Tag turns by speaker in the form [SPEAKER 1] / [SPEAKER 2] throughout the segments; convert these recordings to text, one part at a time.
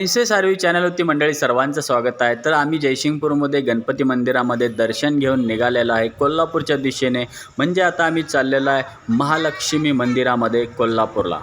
[SPEAKER 1] निसे सारवी चॅनलवरती मंडळी सर्वांचं स्वागत आहे. तर आम्ही जयसिंगपूरमध्ये गणपती मंदिरामध्ये दर्शन घेऊन निघालेलो आहे कोल्हापूरच्या दिशेने. म्हणजे आता आम्ही चाललेलो आहे महालक्ष्मी मंदिरामध्ये कोल्हापूरला.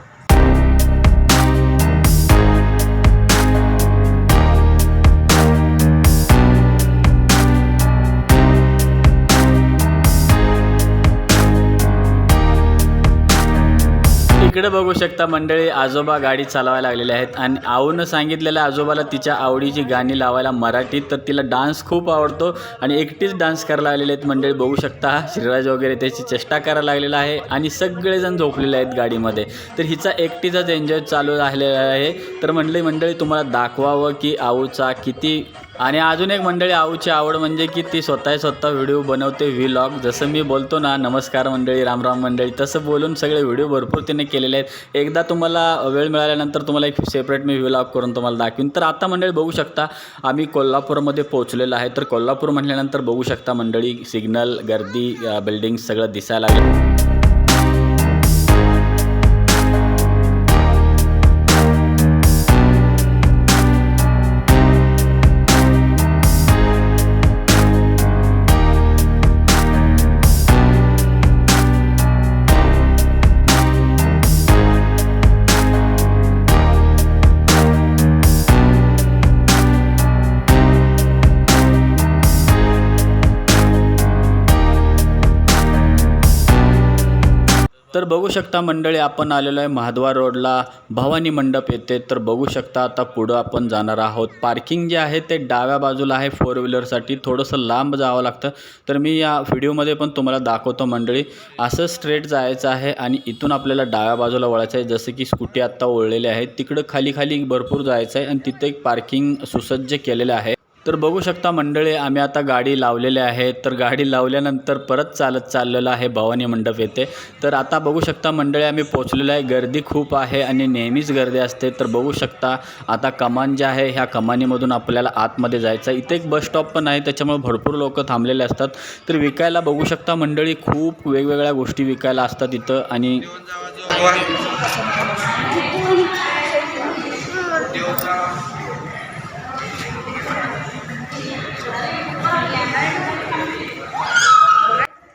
[SPEAKER 1] इकडे बघू शकता मंडळी आजोबा गाडी चालवायला लागलेले आहेत आणि आऊनं सांगितलेल्या आजोबाला तिच्या आवडीची गाणी लावायला मराठीत तर तिला डान्स खूप आवडतो आणि एकटीच डान्स करायला लागलेले आहेत मंडळी बघू शकता. श्रीराज वगैरे त्याची चेष्टा करायला लागलेला आहे आणि सगळेजण झोपलेले आहेत गाडीमध्ये. तर हिचा एकटीचाच एन्जॉय चालू राहिलेला आहे. तर मंडळी मंडळी तुम्हाला दाखवावं की आऊचा किती आणि अजून एक मंडळी आऊची आवड म्हणजे की ती स्वतः स्वतः व्हिडिओ बनवते व्हिलॉग जसं मी बोलतो ना नमस्कार मंडळी रामराम मंडळी तसं बोलून सगळे व्हिडिओ भरपूर तिने केलेले आहेत. एकदा तुम्हाला वेळ मिळाल्यानंतर तुम्हाला एक सेपरेट मी व्हिलॉग करून तुम्हाला दाखवीन. तर आता मंडळी बघू शकता आम्ही कोल्हापूरमध्ये पोहोचलेलो आहे. तर कोल्हापूर म्हटल्यानंतर बघू शकता मंडळी सिग्नल गर्दी बिल्डिंग सगळं दिसायला लागलं. तर बघू शकता मंडळी आपण आलेलो आहे महाद्वार रोडला. भवानी मंडप येते तर बघू शकता आता पुढं आपण जाणार आहोत. पार्किंग जे आहे ते डाव्या बाजूला आहे फोर व्हीलरसाठी. थोडंसं लांब जावं लागतं. तर मी या व्हिडिओमध्ये पण तुम्हाला दाखवतो मंडळी. असं स्ट्रेट जायचं आहे आणि इथून आपल्याला डाव्या बाजूला वळायचं आहे. जसं की स्कूटी आत्ता ओढलेली आहे. तिकडं खाली खाली भरपूर जायचं आहे आणि तिथे एक पार्किंग सुसज्ज केलेलं आहे. तर बघू शकता मंडळी आम्ही आता गाडी लावलेली आहे. तर गाडी लावल्यानंतर परत चालत चाललेलं आहे भवानी मंडप येथे. तर आता बघू शकता मंडळी आम्ही पोचलेलो आहे. गर्दी खूप आहे आणि नेहमीच गर्दी असते. तर बघू शकता आता कमान जे आहे ह्या कमानीमधून आपल्याला आतमध्ये जायचं आहे. इथे एक बस स्टॉप पण आहे त्याच्यामुळे भरपूर लोक थांबलेले असतात. तर विकायला बघू शकता मंडळी खूप वेगवेगळ्या गोष्टी विकायला असतात इथं आणि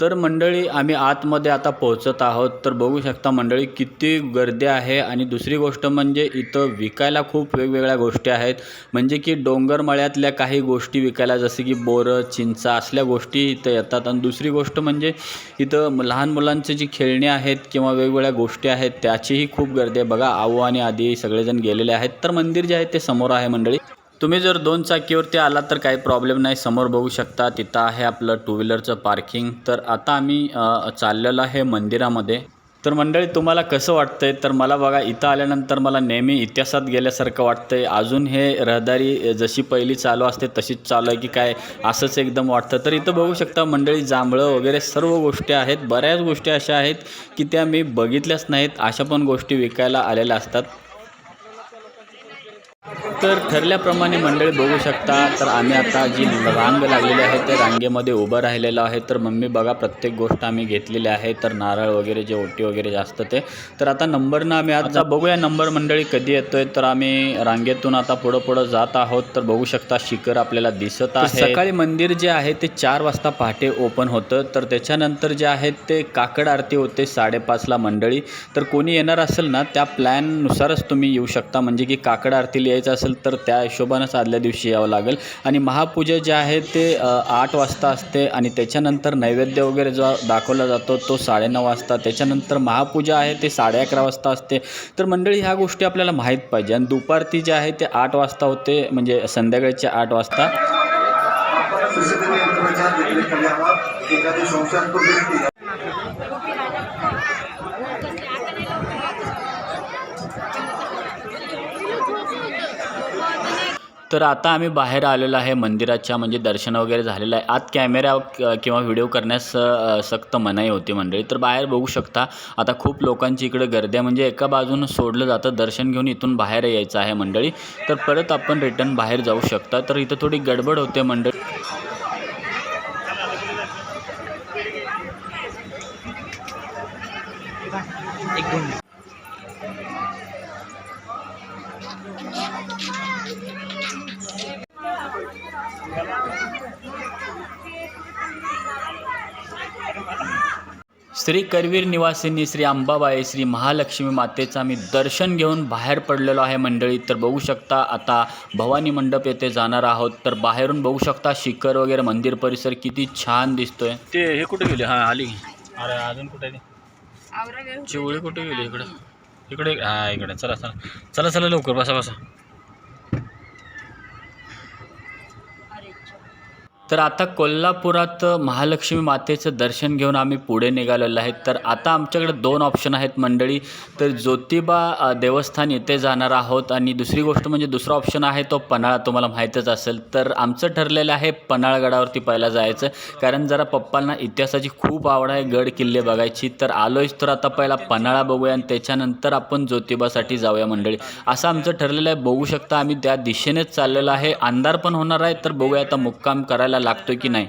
[SPEAKER 1] तर मंडळी आम्ही आतमध्ये आता पोहोचत आहोत. तर बघू शकता मंडळी किती गर्दी आहे. आणि दुसरी गोष्ट म्हणजे इथं विकायला खूप वेगवेगळ्या गोष्टी आहेत. म्हणजे की डोंगरमळ्यातल्या काही गोष्टी विकायला जसे की बोरं चिंचा असल्या गोष्टी इथं येतात. आणि दुसरी गोष्ट म्हणजे इथं लहान मुलांचे जी खेळणी आहेत किंवा वेगवेगळ्या गोष्टी आहेत त्याचीही खूप गर्दी आहे. बघा आऊ आणि आधी सगळेजण गेलेले आहेत. तर मंदिर जे आहे ते समोर आहे मंडळी. तुम्ही जर दोन चाकीवरती आलात तर काही प्रॉब्लेम नाही. समोर बघू शकता तिथं आहे आपलं टू व्हीलरचं पार्किंग तर आता आम्ही चाललेलो आहे मंदिरामध्ये. तर मंडळी तुम्हाला कसं वाटतंय? तर मला बघा इथं आल्यानंतर मला नेहमी इतिहासात गेल्यासारखं वाटतंय. अजून हे रहदारी जशी पहिली चालू असते तशीच चालू आहे की काय? असंच एकदम वाटतं. तर इथं बघू शकता मंडळी जांभळं वगैरे सर्व गोष्टी आहेत. बऱ्याच गोष्टी अशा आहेत की त्या मी बघितल्याच नाहीत. अशा पण गोष्टी विकायला आलेल्या असतात. तर ठरल्याप्रमाणे मंडळी बघू शकता तर आम्ही आता जी रांग लागलेली आहे त्या रांगेमध्ये उभं राहिलेलो आहे. तर मम्मी बघा प्रत्येक गोष्ट आम्ही घेतलेली आहे. तर नारळ वगैरे जे ओटी वगैरे जास्त ते. तर आता नंबरनं आम्ही आता बघूया नंबर मंडळी कधी येतोय. तर आम्ही रांगेतून आता पुढं पुढं जात आहोत. तर बघू शकता शिखर आपल्याला दिसत आहे. सकाळी मंदिर जे आहे ते चार वाजता पहाटे ओपन होतं. तर त्याच्यानंतर जे आहे ते काकड आरती होते साडेपाचला मंडळी. तर कोणी येणार असेल ना त्या प्लॅननुसारच तुम्ही येऊ शकता. म्हणजे की काकड आरतीला यायचं असेल तर त्या हिशोबानंच आदल्या दिवशी यावं लागेल. आणि महापूजा जे आहे ते आठ वाजता असते आणि त्याच्यानंतर नैवेद्य वगैरे जो दाखवला जातो तो साडेनऊ वाजता. त्याच्यानंतर महापूजा आहे ते साडे अकरा वाजता असते. तर मंडळी ह्या गोष्टी आपल्याला माहीत पाहिजे. आणि दुपारती जे आहे ते आठ वाजता होते म्हणजे संध्याकाळचे आठ वाजता. तर आता आम्ही बाहेर आलेलो आहे मंदिराच्या म्हणजे दर्शन वगैरे झालेलं आहे. आत कॅमेरा किंवा व्हिडिओ करण्यास सक्त मनाई होती मंडळी. तर बाहेर बघू शकता आता खूप लोकांची इकडे गर्दी आहे. म्हणजे एका बाजूनं सोडलं जातं दर्शन घेऊन इथून बाहेर यायचं आहे मंडळी. तर परत आपण रिटर्न बाहेर जाऊ शकता. तर इथं थोडी गडबड होते मंडळी. श्री करवीर निवासिनी श्री अंबाबाई श्री महालक्ष्मी मातेचं आम्ही दर्शन घेऊन बाहेर पडलेलो आहे मंडळी. तर बघू शकता आता भवानी मंडप येथे जाणार आहोत. तर बाहेरून बघू शकता शिखर वगैरे मंदिर परिसर किती छान दिसतोय. ते हे कुठे गेले? हां आली. अरे अजून कुठे आहे चिवळी कुठे गेली? इकडं. इकडे हा इकडे. चला चला. चला चला लवकर. बसा बसा. तर आता कोल्हापुरात महालक्ष्मी मातेचं दर्शन घेऊन आम्ही पुढे निघालेलो आहे. तर आता आमच्याकडे दोन ऑप्शन आहेत मंडळी. तर ज्योतिबा देवस्थान येथे जाणार आहोत. आणि दुसरी गोष्ट म्हणजे दुसरा ऑप्शन आहे तो पन्हाळा. तुम्हाला माहीतच असेल. तर आमचं ठरलेलं आहे पन्हाळगडावरती पहिला जायचं. कारण जरा पप्पांना इतिहासाची खूप आवड आहे गड किल्ले बघायची. तर आलोयच तर आता पहिला पन्हाळा बघूया आणि त्याच्यानंतर आपण ज्योतिबासाठी जाऊया मंडळी. असं आमचं ठरलेलं आहे. बघू शकता आम्ही त्या दिशेनेच चाललेलो आहे. अंधार पण होणार आहे. तर बघूया आता मुक्काम करायला लागतोय की नाही?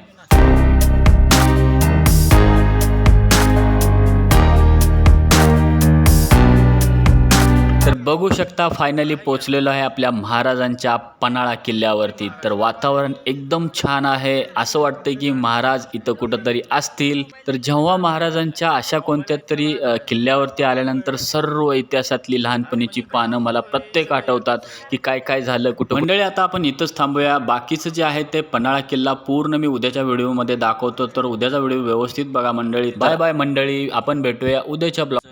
[SPEAKER 1] बघू शकता फायनली पोचलेलो आहे आपल्या महाराजांच्या पन्हाळा किल्ल्यावरती. तर वातावरण एकदम छान आहे. असं वाटतं की महाराज इथं कुठंतरी असतील. तर जेव्हा महाराजांच्या अशा कोणत्या तरी किल्ल्यावरती आल्यानंतर सर्व इतिहासातली लहानपणीची पानं मला प्रत्येक आठवतात की काय काय झालं कुठं मंडळी आता आपण इथंच थांबूया. बाकीचं जे आहे ते पन्हाळा किल्ला पूर्ण मी उद्याच्या व्हिडिओमध्ये दाखवतो. तर उद्याचा व्हिडिओ व्यवस्थित बघा मंडळी. बाय बाय मंडळी. आपण भेटूया उद्याच्या ब्लॉग